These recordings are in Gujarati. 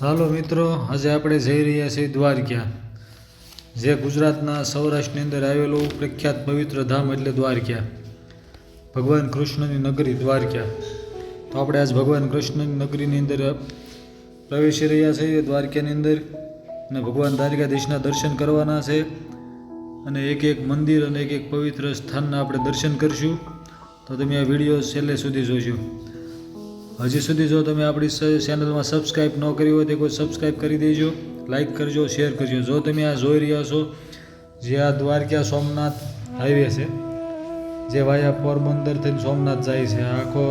ચાલો મિત્રો, આજે આપણે જઈ રહ્યા છીએ દ્વારકા, જે ગુજરાતના સૌરાષ્ટ્રની અંદર આવેલું પ્રખ્યાત પવિત્ર ધામ એટલે દ્વારકા. ભગવાન કૃષ્ણની નગરી દ્વારકા. તો આપણે આજ ભગવાન કૃષ્ણની નગરીની અંદર પ્રવેશી રહ્યા છીએ દ્વારકાની અંદર. અને ભગવાન દ્વારકાધીશના દર્શન કરવાના છે. અને એક એક મંદિર અને એક એક પવિત્ર સ્થાનના આપણે દર્શન કરીશું. તો તમે આ વીડિયો છેલ્લે સુધી જોજો. હજી સુધી જો તમે આપણી ચેનલમાં સબસ્ક્રાઈબ ન કરી હોય તો કોઈ સબસ્ક્રાઈબ કરી દેજો લાઈક કરજો શેર કરજો. જો તમે આ જોઈ રહ્યા છો, જે આ દ્વારકા સોમનાથ હાઈવે છે, જે વાયા પોરબંદર થઈને સોમનાથ જાય છે, આખો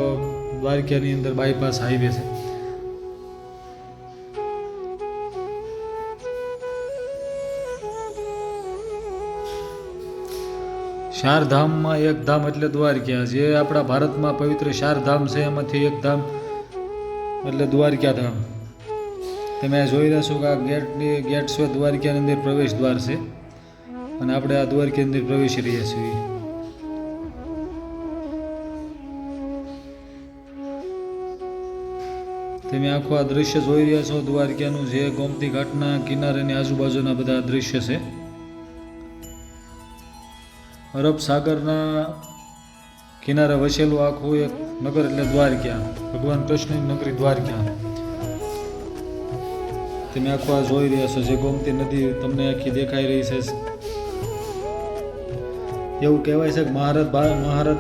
દ્વારકાની અંદર બાયપાસ હાઈવે છે. ચાર ધામમાં એક ધામ એટલે દ્વારકા જે આપણા ભારતમાં પવિત્ર ચાર ધામ છે. એમાંથી એક ધામ એટલે દ્વારકા ધામ. તમે જોઈ રહ્યા છો કે આ ગેટની ગેટ છે દ્વારકાની અંદર પ્રવેશ દ્વાર છે. અને આપણે આ દ્વારકાની અંદર પ્રવેશી રહ્યા છીએ. તમે આખું આ દ્રશ્ય જોઈ રહ્યા છો. દ્વારકાનું જે ગોમતી ઘાટના કિનારેની આજુબાજુના બધા દ્રશ્ય છે. અરબ સાગરના કિનારે વસેલું આખું એક નગર એટલે દ્વારકા. ભગવાન કૃષ્ણની નગરી દ્વારકા. તમે આખું આ જોઈ રહ્યા છો, જે ગોમતી નદી તમને આખી દેખાઈ રહી છે. એવું કહેવાય છે કે મહારત મહારત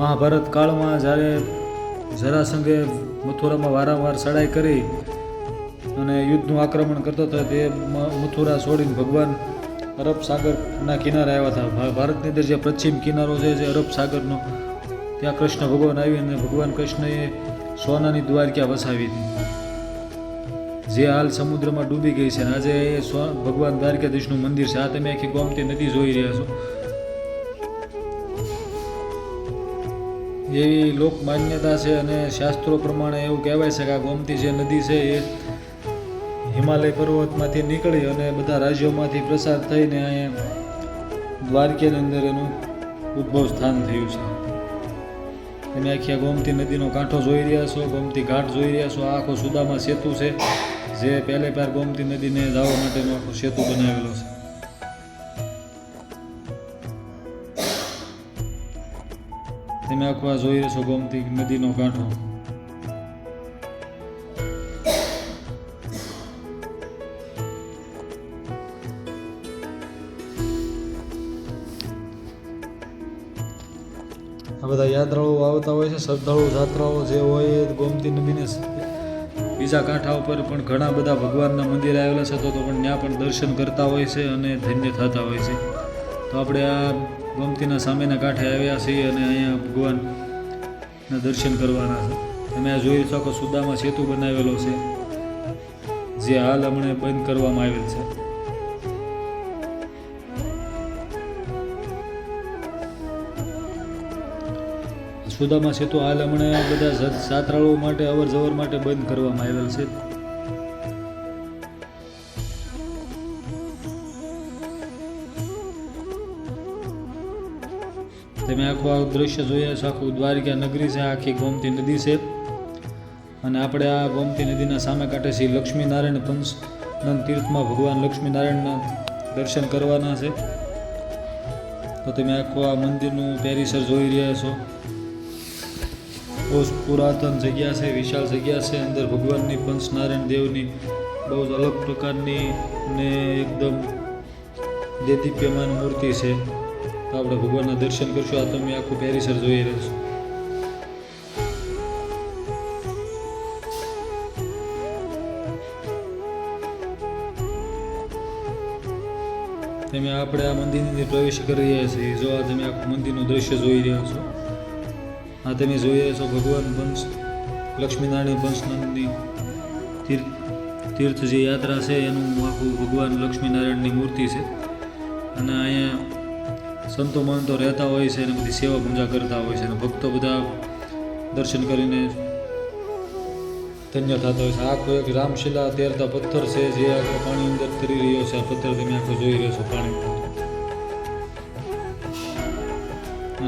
મહાભારત કાળમાં જ્યારે જરાસંઘે મથુરામાં વારંવાર ચડાઈ કરી અને યુદ્ધનું આક્રમણ કરતો હતો, તે મથુરા છોડીને ભગવાન અરબ સાગરના કિનારે આવ્યા હતા. ભારતની અંદર જે પશ્ચિમ કિનારો છે, જે અરબ સાગરનો, ત્યાં કૃષ્ણ ભગવાન આવી અને ભગવાન કૃષ્ણએ સોનાની દ્વારકા વસાવી હતી. જે હાલ સમુદ્રમાં ડૂબી ગઈ છે. અને આજે એ ભગવાન દ્વારકાધીશનું મંદિર છે. આ તમે આખી ગોમતી નદી જોઈ રહ્યા છો. એવી લોક માન્યતા છે અને શાસ્ત્રો પ્રમાણે એવું કહેવાય છે કે આ ગોમતી જે નદી છે એ હિમાલય પર્વતમાંથી નીકળી અને બધા રાજ્યોમાંથી પ્રસાર થઈને અહીંયા દ્વારકાની અંદર એનું ઉદ્ભવ સ્થાન થયું છે. તમે આખી ગોમતી નદીનો કાંઠો જોઈ રહ્યા છો, ગોમતી ઘાટ જોઈ રહ્યા છો આખો સુદામા સેતુ છે, જે પહેલે પાર ગોમતી નદીને જવા માટેનો આખો સેતુ બનાવેલો છે. તમે આખું જોઈ રહ્યા છો ગોમતી નદીનો કાંઠો. આ બધા યાત્રાળુઓ આવતા હોય છે શ્રદ્ધાળુ જાત્રાઓ જે હોય ગોમતી નદીને બીજા કાંઠા ઉપર પણ ઘણા બધા ભગવાનના મંદિર આવેલા છે તો પણ ત્યાં પણ દર્શન કરતા હોય છે અને ધન્ય થતા હોય છે. તો આપણે આ ગોમતીના સામેના કાંઠે આવ્યા છીએ અને અહીંયા ભગવાનના દર્શન કરવાના છે. તમે આ જોઈ શકો, સુદામાં સેતુ બનાવેલો છે, જે હાલ હમણાં બંધ કરવામાં આવેલ છે. સુદામા સેતુ હાલ હમણાં બધા સાતરાળો માટે અવર જવર માટે બંધ કરવામાં આવેલ છે. તમે આખું આ દ્રશ્ય જોયા છો આખું દ્વારિકા નગરી છે, આખી ગોમતી નદી છે. અને આપણે આ ગોમતી નદીના સામે કાંઠે શ્રી લક્ષ્મીનારાયણ પંચનંદ તીર્થમાં ભગવાન લક્ષ્મીનારાયણના દર્શન કરવાના છે. તો તમે આખું આ મંદિરનું પેરિસર જોઈ રહ્યા છો. પુરાતન જગ્યા છે, વિશાળ જગ્યા છે, અંદર ભગવાનની, પંચનારાયણ દેવની, બહુ જ અલગ પ્રકારની ને એકદમ દેદીપ્યમાન મૂર્તિ છે. તો આપણે ભગવાનના દર્શન કરશું. આ તમે આખું પેરિસર જોઈ રહ્યા છો. તમે આપણે આ મંદિરની પ્રવેશ કરી રહ્યા છીએ. જો આ તમે આખું મંદિરનું દ્રશ્ય જોઈ રહ્યા છો. આ તમે જોઈ રહ્યા છો ભગવાન વંશ, લક્ષ્મીનારાયણ વંશનંદની તીર્થ જે યાત્રા છે, એનું આખું ભગવાન લક્ષ્મીનારાયણની મૂર્તિ છે. અને અહીંયા સંતો મહંતો રહેતા હોય છે અને બધી સેવા પૂજા કરતા હોય છે અને ભક્તો બધા દર્શન કરીને ધન્ય થતા હોય છે. આખો એક રામશિલા તેરતા પથ્થર છે, જે આખો પાણી અંદર તરી રહ્યો છે. આ પથ્થર તમે આખો જોઈ રહ્યો છો પાણી.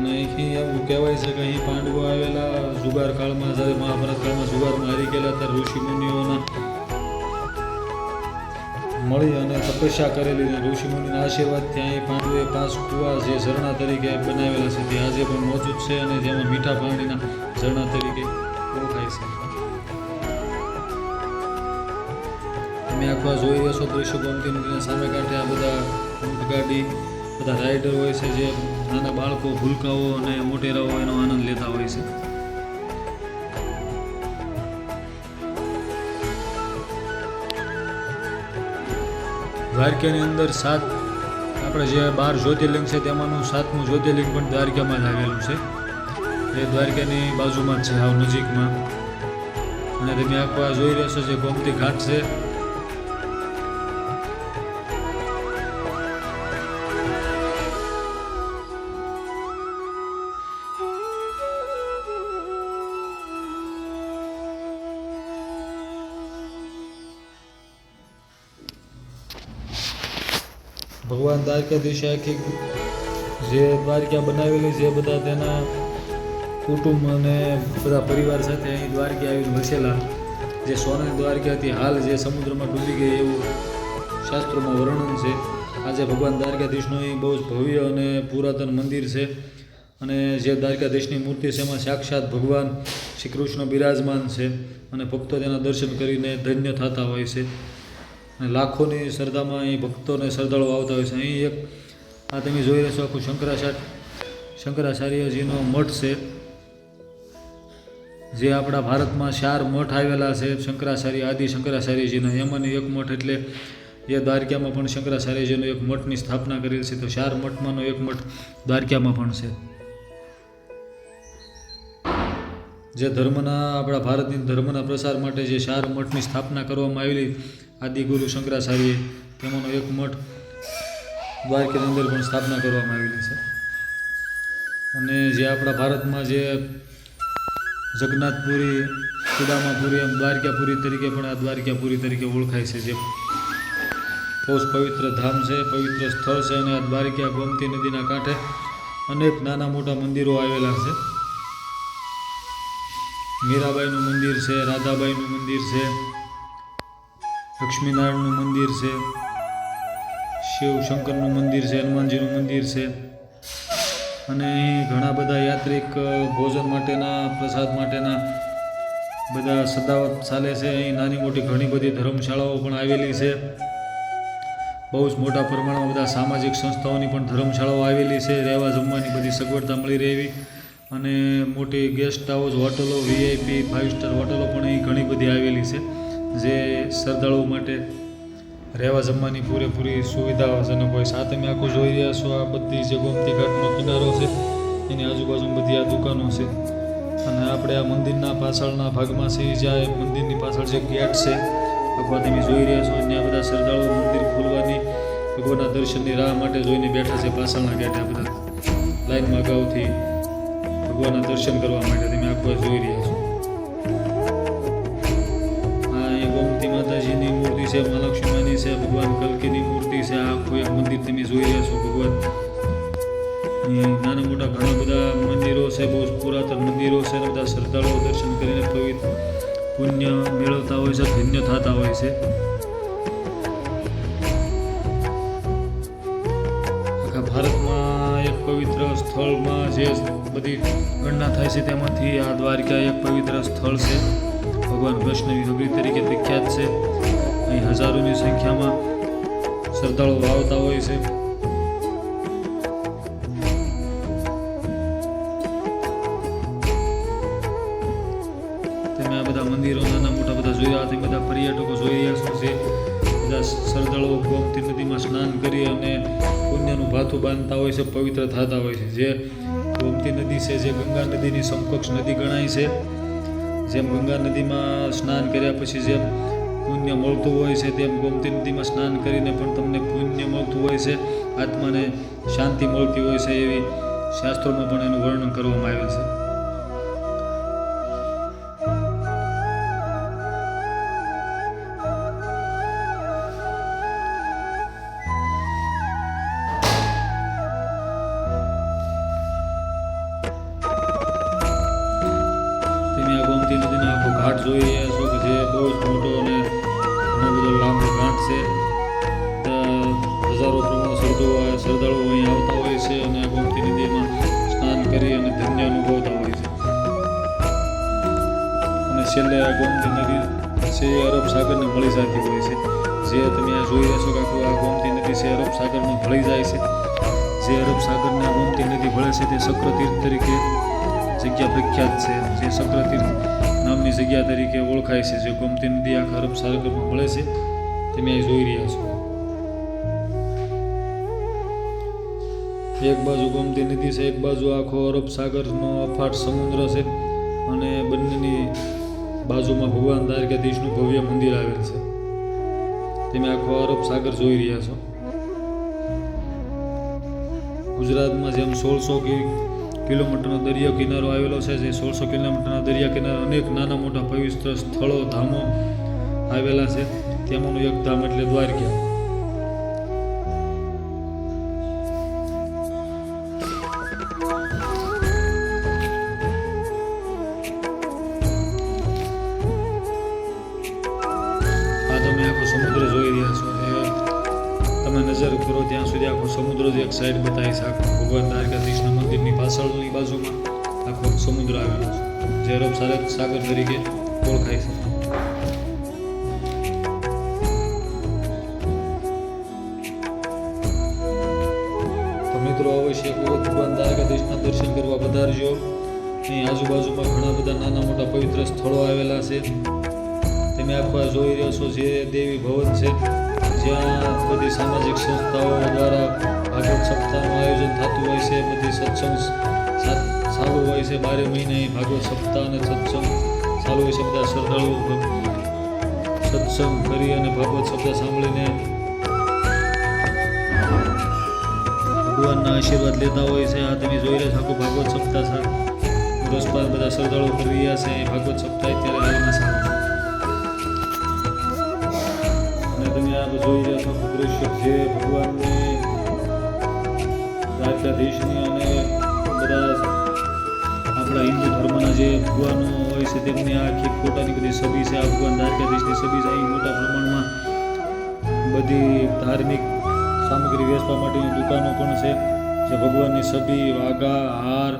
અને એવું કહેવાય છે કે અહીં પાંડવો આવેલા. જુગાર કાળમાં જ્યારે મહાભારત કાળમાં જુગાર મારી ગયેલા, ત્યારે ઋષિ મુનિઓના મળી અને તપસ્યા કરેલી અને આશીર્વાદ ત્યાં એ પાંડવે પાંચ કુવા જે ઝરણા તરીકે બનાવેલા છે, તે આજે પણ મોજૂદ છે અને જેમાં મીઠા પાણીના ઝરણા તરીકે ઓળખાય છે. તમે આખા જોઈ છો દૃશ્ય ગમતી સામે કાંઠે આ બધા ઊંટગાડી બધા રાઇડર હોય છે જે નાના બાળકો, ભૂલકાઓ અને મોટેરાઓ એનો આનંદ લેતા હોય છે. દ્વારકાની અંદર સાત, આપણે જે બાર જ્યોતિર્લિંગ છે તેમાંનું સાતમું જ્યોતિર્લિંગ પણ દ્વારકામાં જ આવેલું છે. એ દ્વારકાની બાજુમાં જ છે હાવ નજીકમાં. અને તમે આખો આ જોઈ રહ્યા છો જે ગોમતી ઘાટ છે. દ્વારકાધીશે આખી જે દ્વારકા બનાવેલી છે બધા તેના કુટુંબ અને બધા પરિવાર સાથે અહીં દ્વારકા આવીને વસેલા. જે સોનાની દ્વારકા હતી હાલ જે સમુદ્રમાં ડૂબી ગઈ એવું શાસ્ત્રોમાં વર્ણન છે. આજે ભગવાન દ્વારકાધીશનું અહીં બહુ જ ભવ્ય અને પુરાતન મંદિર છે. અને જે દ્વારકાધીશની મૂર્તિ છે, એમાં સાક્ષાત ભગવાન શ્રી કૃષ્ણ બિરાજમાન છે અને ભક્તો તેના દર્શન કરીને ધન્ય થતા હોય છે. લાખોની શ્રદ્ધામાં અહીં ભક્તોને શ્રદ્ધાળુઓ આવતા હોય છે. અહીં એક આ તમે જોઈ રહેશો આખું શંકરાચાર્ય, શંકરાચાર્યજીનો મઠ છે. જે આપણા ભારતમાં ચાર મઠ આવેલા છે, શંકરાચાર્ય, આદિ શંકરાચાર્યજીના. એમાંની એક મઠ એટલે એ દ્વારકામાં પણ શંકરાચાર્યજીનો એક મઠની સ્થાપના કરેલી છે. તો ચાર મઠમાંનો એક મઠ દ્વારકામાં પણ છે. જે ધર્મના, આપણા ભારતની ધર્મના પ્રસાર માટે જે ચાર મઠની સ્થાપના કરવામાં આવેલી આદિગુરુ શંકરાચાર્ય તેમાંનો એક મઠ દ્વારકાની અંદર પણ સ્થાપના કરવામાં આવેલી છે. અને જે આપણા ભારતમાં જે જગન્નાથપુરી સુદામાપુરી એમ દ્વારકાપુરી તરીકે પણ આ દ્વારકાપુરી તરીકે ઓળખાય છે. જે બહુ પવિત્ર ધામ છે, પવિત્ર સ્થળ છે અને આ દ્વારકા ગોમતી નદીના કાંઠે અનેક નાના મોટા મંદિરો આવેલા છે. મીરાબાઈનું મંદિર છે, રાધાબાઈનું મંદિર છે લક્ષ્મીનારાયણનું મંદિર છે શિવ શંકરનું મંદિર છે, હનુમાનજીનું મંદિર છે અને અહીં ઘણા બધા યાત્રિક ભોજન માટેના, પ્રસાદ માટેના બધા સદાવત ચાલે છે. અહીં નાની મોટી ઘણી બધી ધર્મશાળાઓ પણ આવેલી છે. બહુ જ મોટા પ્રમાણમાં બધા સામાજિક સંસ્થાઓની પણ ધર્મશાળાઓ આવેલી છે. રહેવા જમવાની બધી સગવડતા મળી રહેવી અને મોટી ગેસ્ટ હાઉસ, હોટલો, વીઆઈપી ફાઇવ સ્ટાર હોટલો પણ અહીં ઘણી બધી આવેલી છે. જે શ્રદ્ધાળુઓ માટે રહેવા જમવાની પૂરેપૂરી સુવિધાજનક હોય સાથે તમે આખું જોઈ રહ્યા છો, આ બધી જે ગોમતી ઘાટનો કિનારો છે, એની આજુબાજુ બધી આ દુકાનો છે. અને આપણે આ મંદિરના પાછળના ભાગમાં છે જ્યાં મંદિરની પાછળ જે ગેટ છે અથવા તમે જોઈ રહ્યા છો, ત્યાં બધા શ્રદ્ધાળુઓ મંદિર ખોલવાની, ભગવાનના દર્શનની રાહ માટે જોઈને બેઠા છે પાછળના ગેટે, આ બધા લાઈનમાં અગાઉથી ભગવાનના દર્શન કરવા માટે તમે આખું જોઈ રહ્યા છો. છે મહાલક્ષ્મીની છે, ભગવાન કલકીની મૂર્તિ છે, આ આખું એક મંદિર તમે જોઈ રહ્યા છો, ભગવાન. નાના મોટા ઘણા બધા મંદિરો છે, બહુ પુરાતન મંદિરો છે, અને બધા શ્રદ્ધાળુઓ દર્શન કરીને પવિત્ર પુણ્ય મેળવતા હોય છે, ધન્ય થતા હોય છે. આખા ભારતમાં એક પવિત્ર સ્થળમાં જે બધી ગણના થાય છે, તેમાંથી આ દ્વારકા એક પવિત્ર સ્થળ છે. ભગવાન વૈષ્ણવી નગરી તરીકે પ્રખ્યાત છે. અહીં હજારોની સંખ્યામાં શ્રદ્ધાળુઓ વાવતા હોય છે. તમે આ બધા મંદિરો નાના મોટા બધા જોયા તે બધા પર્યટકો જોઈ રહ્યા છે બધા શ્રદ્ધાળુઓ ગોમતી નદીમાં સ્નાન કરી અને પુણ્યનું ભાથું બાંધતા હોય છે, પવિત્ર થતા હોય છે. જે ગોમતી નદી છે, જે ગંગા નદીની સમકક્ષ નદી ગણાય છે. જેમ ગંગા નદીમાં સ્નાન કર્યા પછી જેમ પુણ્ય મળતું હોય છે તેમ ગોમતી નદીમાં સ્નાન કરીને પણ તમને પુણ્ય મળતું હોય છે, આત્માને શાંતિ મળતી હોય છે એવી શાસ્ત્રોમાં પણ એનું વર્ણન કરવામાં આવેલ છે. છેલ્લે આ ગોમતી નદી છે એ અરબ સાગરને મળી જતી હોય છે. જે તમે આ જોઈ રહ્યા છો કે આખું આ ગોમતી નદી છે અરબ સાગરમાં ભળી જાય છે. જે અરબ સાગરને ગોમતી નદી ભળે છે તે શક્રતીર્થ તરીકે જગ્યા પ્રખ્યાત છે. જે શક્રતીર્થ નામની જગ્યા તરીકે ઓળખાય છે. જે ગોમતી નદી આખા અરબ સાગરમાં મળે છે તમે અહીં જોઈ રહ્યા છો. એક બાજુ ગોમતી નદી છે, એક બાજુ આખો અરબ સાગરનો અફાટ સમુદ્ર છે અને બંનેની બાજુમાં ભગવાન દ્વારકાધીશનું ભવ્ય મંદિર આવેલ છે. તમે આખો અરબ સાગર જોઈ રહ્યા છો. ગુજરાતમાં જેમ સોળસો કિલોમીટરનો દરિયા કિનારો આવેલો છે, જે સોળસો કિલોમીટરના દરિયા કિનારે અનેક નાના મોટા પવિત્ર સ્થળો, ધામો આવેલા છે. તેમાંનું એક ધામ એટલે દ્વારકા. કરો ત્યાં સુધી આખો સમુદ્ર એક સાઈડ બતાવી છે, આખો ભગવાન દ્વારકાધીશના મંદિરની પાછળની બાજુમાં આખો સમુદ્ર આવેલો છે, જે અરબ સાગર તરીકે ઓળખાય છે. તો મિત્રો, અવશ્ય એક વખત ભગવાન દ્વારકાધીશના દર્શન કરવા પધારજો. અહીં આજુબાજુમાં ઘણા બધા નાના મોટા પવિત્ર સ્થળો આવેલા છે. તમે આખો જોઈ રહ્યો છો, જે દેવી ભવન છે. જ્યાં બધી સામાજિક સંસ્થાઓ દ્વારા ભાગવત સપ્તાહનું આયોજન થતું હોય છે, બધી સત્સંગ ચાલુ હોય છે, બારે મહિને ભાગવત સપ્તાહ અને સત્સંગ ચાલુ હોય છે, બધા શ્રદ્ધાળુઓ સત્સંગ કરી અને ભાગવત સપ્તાહ સાંભળીને ભગવાનના આશીર્વાદ લેતા હોય છે, આ તમે જોઈ રહ્યા છો, આખું ભાગવત સપ્તાહ બધા શ્રદ્ધાળુઓ કરી રહ્યા છે ભાગવત સપ્તાહ અત્યારે હાલમાં જોઈ રહ્યા છો દૃશ્ય જે ભગવાનની રાજ્યાધીશની અને બધા આપણા હિન્દુ ધર્મના જે ભગવાનો હોય છે તેમની આખી પોતાની બધી સભી છે આ ભગવાન રાજ્યાધીશની સભી છે અહીં મોટા પ્રમાણમાં બધી ધાર્મિક સામગ્રી વેચવા માટેની દુકાનો પણ છે જે ભગવાનની સભી વાઘા હાર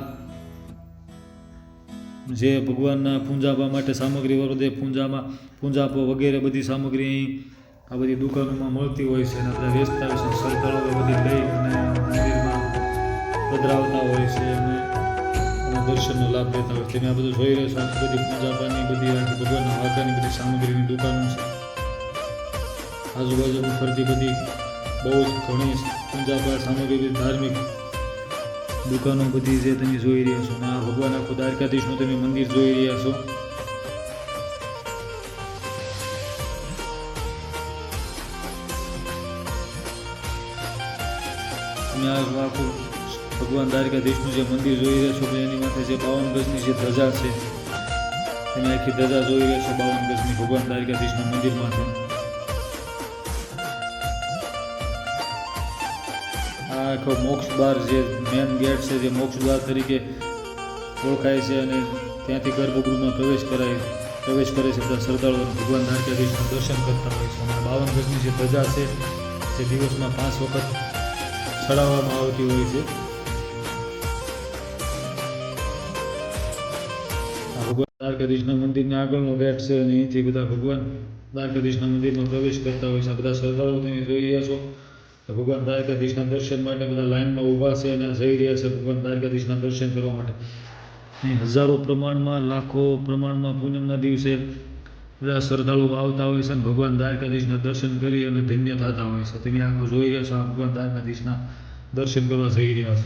જે ભગવાનના પૂંજાપા માટે સામગ્રી વરદે પૂંજામાં પૂંજાપો વગેરે બધી સામગ્રી અહીં આ બધી દુકાનોમાં મળતી હોય છે અને આપણે વેચતા હોય છે સરકારો બધી લઈ અને મંદિરમાં પધરાવતા હોય છે અને દર્શનનો લાભ લેતા હોય છે. તમે આ બધું જોઈ રહ્યા છો આ બધી પૂંજાપાની બધી આખી ભગવાનના વાઘાની બધી સામગ્રીની દુકાનો છે. આજુબાજુમાં ફરતી બધી બહુ જ ઘણી પૂંજાપા સામગ્રી, બધી ધાર્મિક દુકાનો બધી જે તમે જોઈ રહ્યા છો. આ ભગવાન આખું દ્વારકાધીશનું તમે મંદિર જોઈ રહ્યા છો. અને આ આખું ભગવાન દ્વારકાધીશનું જે મંદિર જોઈ રહ્યા છો, એની માથે જે બાવન ગજની જે ધજા છે તમે આખી ધજા જોઈ રહ્યા છો બાવન ગજની ભગવાન દ્વારકાધીશના મંદિર માથે આ આખો મોક્ષ દ્વાર જે મેન ગેટ છે, જે મોક્ષ દ્વાર તરીકે ઓળખાય છે અને ત્યાંથી ગર્ભગૃહમાં પ્રવેશ કરાય, પ્રવેશ કરે છે બધા શ્રદ્ધાળુઓ ભગવાન દ્વારકાધીશના દર્શન કરતા હોય છે. અને બાવન ગજની જે ધજા છે, જે દિવસમાં પાંચ વખત ચડાવવામાં આવતી હોય છે. ભગવાન દ્વારકાધીશના મંદિરના આગળનો ગેટ છે અને અહીંથી બધા ભગવાન દ્વારકાધીશના મંદિરમાં પ્રવેશ કરતા હોય છે. બધા શ્રદ્ધાળુઓ તમે જોઈ રહ્યા છો. તો ભગવાન દ્વારકાધીશના દર્શન માટે બધા લાઈનમાં ઊભા છે અને જઈ રહ્યા છે ભગવાન દ્વારકાધીશના દર્શન કરવા માટે. હજારો પ્રમાણમાં, લાખો પ્રમાણમાં પૂનમના દિવસે બધા શ્રદ્ધાળુઓ આવતા હોય છે અને ભગવાન દ્વારકાધીશના દર્શન કરી અને ધન્ય થતા હોય છે. તમે આખું જોઈ રહ્યા છો, ભગવાન દ્વારકાધીશના દર્શન કરવા જઈ રહ્યા છો.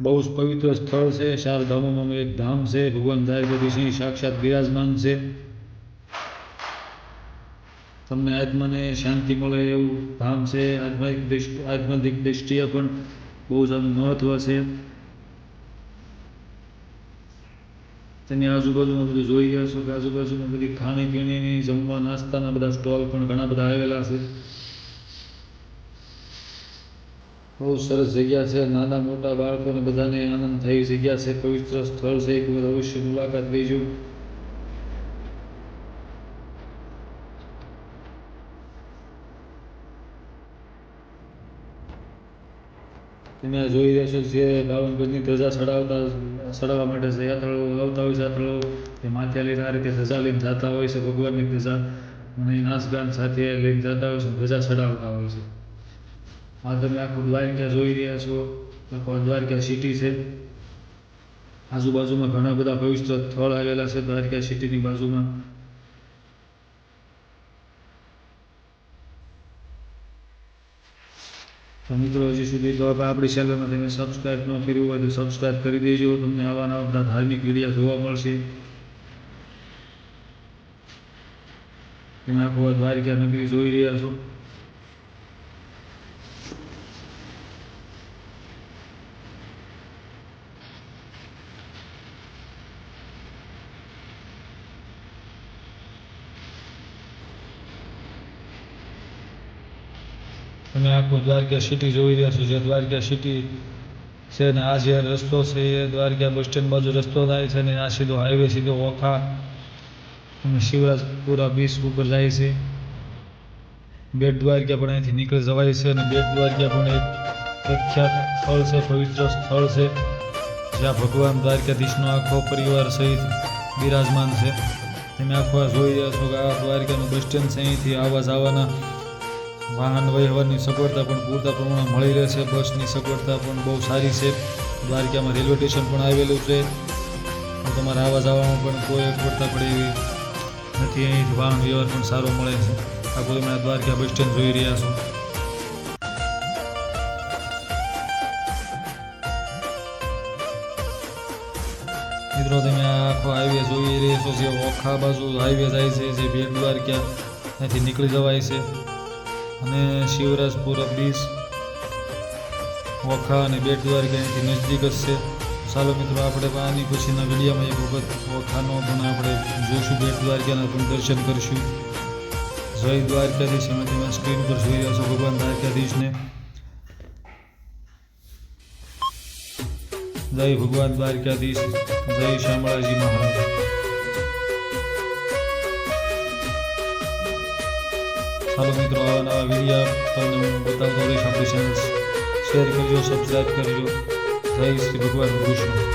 બહુ જ પવિત્ર સ્થળ છે, ચાર ધામોમાં એક ધામ છે, ભગવાન દ્વારકાધીશ અહીં સાક્ષાત બિરાજમાન છે. તમને આત્માને શાંતિ મળે એવું ધામ છે. આત્માિક દ્રષ્ટિ આત્માધિક દ્રષ્ટિએ પણ બહુ જ મહત્વ છે. તેની આજુબાજુમાં બધું જોઈ રહ્યા છો કે આજુબાજુમાં બધી ખાણીપીણીની, જમવા, નાસ્તાના બધા સ્ટોલ પણ ઘણા બધા આવેલા છે. બહુ સરસ જગ્યા છે. નાના મોટા બાળકોને બધાને આનંદ થાય જગ્યા છે. પવિત્ર સ્થળ છે. એક અવશ્ય મુલાકાત લેજો. તમે જોઈ રહ્યા છો જે ગજની ધજા ચડાવતા ચડાવવા માટે યાત્રાળુઓ આવતા હોય છે, યાત્રાળુઓ તે માથે લઈને આ રીતે ધજા લઈને જતા હોય છે, ભગવાનની ધજા અને નાચગાન સાથે લઈને જતા હોય છે, ધજા ચડાવતા હોય છે. આ તમે આખું દ્વારકા જોઈ રહ્યા છો, આખું દ્વારકા સિટી છે. આજુબાજુમાં ઘણા બધા પવિત્ર સ્થળ આવેલા છે, દ્વારકા સિટીની બાજુમાં. તો મિત્રો, હજી સુધી તો આપણી ચેનલમાં તમે સબસ્ક્રાઈબ ન કર્યું હોય તો સબસ્ક્રાઈબ કરી દેજો. તમને આવા નવા ધાર્મિક વિડીયા જોવા મળશે. તમે આખું દ્વારિકા નગરી જોઈ રહ્યા છો. આખું દ્વારકા સિટી જોઈ રહ્યા છો. જે દ્વારકા સિટી છે ને આ જે રસ્તો છે એ દ્વારકા બસ સ્ટેન્ડ બાજુ રસ્તો થાય છે ને આ સીધો હાઈવે સીધો ઓખા અને શિવરાજપુરા બીચ ઉપર જાય છે. બેટ દ્વારકા પણ અહીંથી નીકળી જવાય છે અને બેટ દ્વારકા પણ એક પ્રખ્યાત સ્થળ છે, પવિત્ર સ્થળ છે, જ્યાં ભગવાન દ્વારકાધીશનો આખો પરિવાર સહિત બિરાજમાન છે. તમે આખો જોઈ રહ્યા છો કે આ દ્વારકાનું બસ સ્ટેન્ડ છે અહીંથી આવવા જવાના વાહન વ્યવહારની સગવડતા પણ પૂરતા પ્રમાણમાં મળી રહે છે. બસની સગવડતા પણ બહુ સારી છે. દ્વારકામાં રેલવે સ્ટેશન પણ આવેલું છે. તમારે આવવા જવામાં પણ કોઈ અગવડતા પડે એવી નથી. અહીંથી વાહન વ્યવહાર પણ સારો મળે છે. આ બધું આ દ્વારકા બસ સ્ટેન્ડ જોઈ રહ્યા છો. મિત્રો, તમે આખો હાઈવે જોઈ રહ્યા છો. જે ઓખા બાજુ હાઈવે જાય છે, જે બેટ દ્વારકા ત્યાંથી નીકળી જવાય છે. અને શિવરાજપુર બીચ ઓખા અને બેટ દ્વારકા અહીંથી નજદીક જ છે. ચાલો મિત્રો, આપણે આની પછીના વિડીયામાં એક વખત ઓખાનો પણ આપણે જોઈશું બેટ દ્વારકાના પણ દર્શન કરીશું. જય દ્વારકાધીશ અમે તમે સ્ક્રીન પર જોઈ રહ્યા છો ભગવાન દ્વારકાધીશને. જય ભગવાન દ્વારકાધીશ, જય શામળાજી મહારાજ. ચાલો મિત્રો આવા નવા વીડિયો તમને હું બતાવતો રહીશ આપણી ચેનલ શેર કરજો સબસ્ક્રાઈબ કરજો જય શ્રી ભગવાન કૃષ્ણ